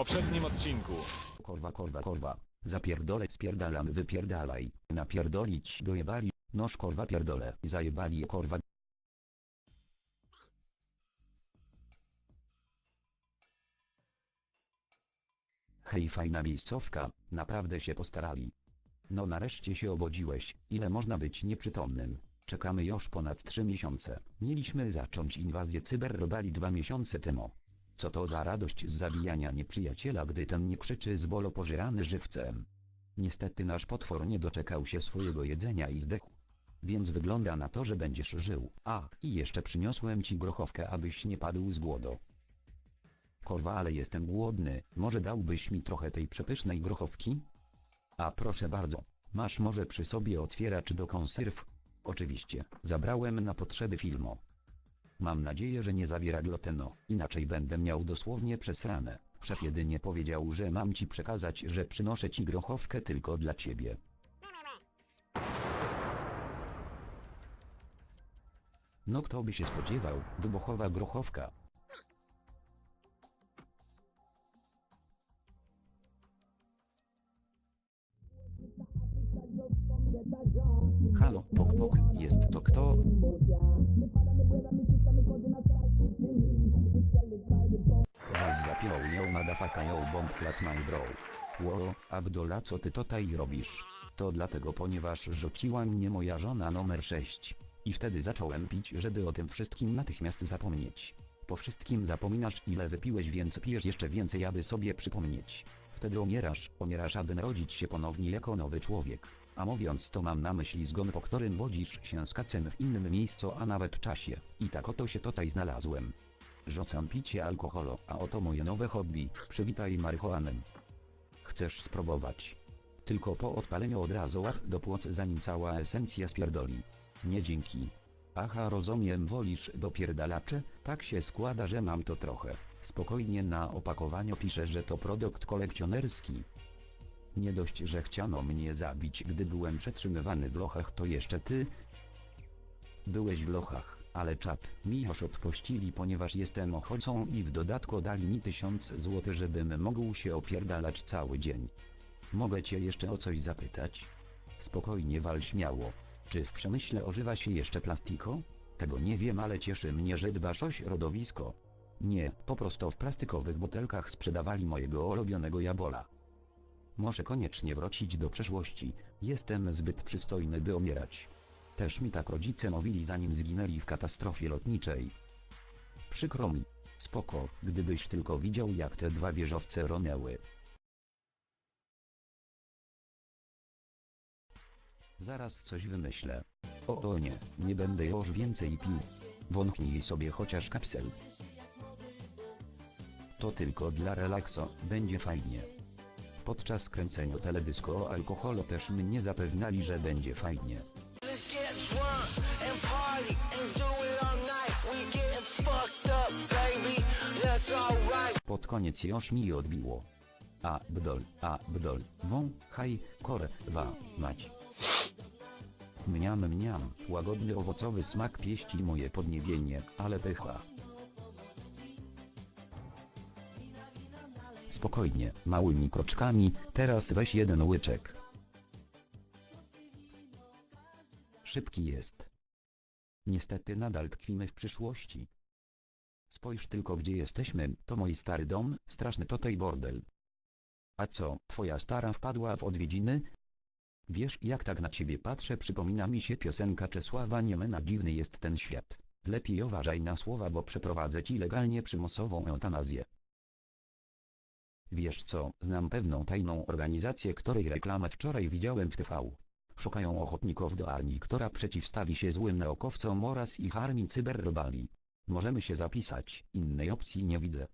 poprzednim odcinku. Korwa, korwa, korwa. Zapierdolę, spierdalam, wypierdalaj. Napierdolić, dojebali. Noż korwa pierdolę, zajebali korwa. Hej, fajna miejscówka, naprawdę się postarali. No nareszcie się obudziłeś, ile można być nieprzytomnym. Czekamy już ponad 3 miesiące. Mieliśmy zacząć inwazję cyberrobali dwa miesiące temu. Co to za radość z zabijania nieprzyjaciela, gdy ten nie krzyczy z bolo pożerany żywcem. Niestety nasz potwór nie doczekał się swojego jedzenia i zdechł. Więc wygląda na to, że będziesz żył. A, i jeszcze przyniosłem ci grochowkę, abyś nie padł z głodu. Korwa, ale jestem głodny, może dałbyś mi trochę tej przepysznej grochowki? A proszę bardzo, masz może przy sobie otwieracz do konserw? Oczywiście, zabrałem na potrzeby filmu. Mam nadzieję, że nie zawiera glutenu, inaczej będę miał dosłownie przesrane. Szef jedynie powiedział, że mam ci przekazać, że przynoszę ci grochowkę tylko dla ciebie. No kto by się spodziewał, wybuchowa grochowka. Halo, pok pok, jest to kto? Zapiął ją madafaka ją bomb plat my bro. Ło, Abdola co ty tutaj robisz? To dlatego ponieważ rzuciła mnie moja żona numer 6. I wtedy zacząłem pić żeby o tym wszystkim natychmiast zapomnieć. Po wszystkim zapominasz ile wypiłeś więc pijesz jeszcze więcej aby sobie przypomnieć. Wtedy umierasz, umierasz aby narodzić się ponownie jako nowy człowiek. A mówiąc to mam na myśli zgon po którym wodzisz się z kacem w innym miejscu a nawet czasie. I tak oto się tutaj znalazłem. Rzucam picie alkoholu, a oto moje nowe hobby. Przywitaj marihuanem. Chcesz spróbować? Tylko po odpaleniu od razu łap do płuc zanim cała esencja spierdoli. Nie dzięki. Aha rozumiem wolisz dopierdalacze? Tak się składa że mam to trochę. Spokojnie na opakowaniu pisze że to produkt kolekcjonerski. Nie dość, że chciano mnie zabić gdy byłem przetrzymywany w lochach to jeszcze ty? Byłeś w lochach, ale czat mi już odpuścili ponieważ jestem ochocą i w dodatku dali mi tysiąc złotych żebym mógł się opierdalać cały dzień. Mogę cię jeszcze o coś zapytać? Spokojnie wal śmiało. Czy w przemyśle ożywa się jeszcze plastiko? Tego nie wiem ale cieszy mnie że dbasz o środowisko. Nie, po prostu w plastikowych butelkach sprzedawali mojego ulubionego jabola. Muszę koniecznie wrócić do przeszłości, jestem zbyt przystojny by umierać. Też mi tak rodzice mówili zanim zginęli w katastrofie lotniczej. Przykro mi. Spoko, gdybyś tylko widział jak te dwa wieżowce ronęły. Zaraz coś wymyślę. O, o nie, nie będę już więcej pił. Wąchnij sobie chociaż kapsel. To tylko dla relaksu, będzie fajnie. Podczas kręcenia teledysku o alkoholu też mnie zapewniali, że będzie fajnie. Drunk and party and do it all night. We getting fucked up, baby. That's alright. Pod koniec już mi odbiło. A, bdol, a, bdol, wą, haj, kor, wa, mać. Mniam, mniam, łagodny owocowy smak pieści moje podniebienie, ale pycha. Spokojnie, małymi kroczkami, teraz weź jeden łyczek. Szybki jest. Niestety nadal tkwimy w przyszłości. Spójrz tylko gdzie jesteśmy, to mój stary dom, straszny tutaj bordel. A co, twoja stara wpadła w odwiedziny? Wiesz jak tak na ciebie patrzę przypomina mi się piosenka Czesława Niemena Dziwny jest ten świat. Lepiej uważaj na słowa bo przeprowadzę ci legalnie przymusową eutanazję. Wiesz co, znam pewną tajną organizację której reklamę wczoraj widziałem w TV. Szukają ochotników do armii która przeciwstawi się złym naukowcom oraz ich armii cyberrobali. Możemy się zapisać, innej opcji nie widzę.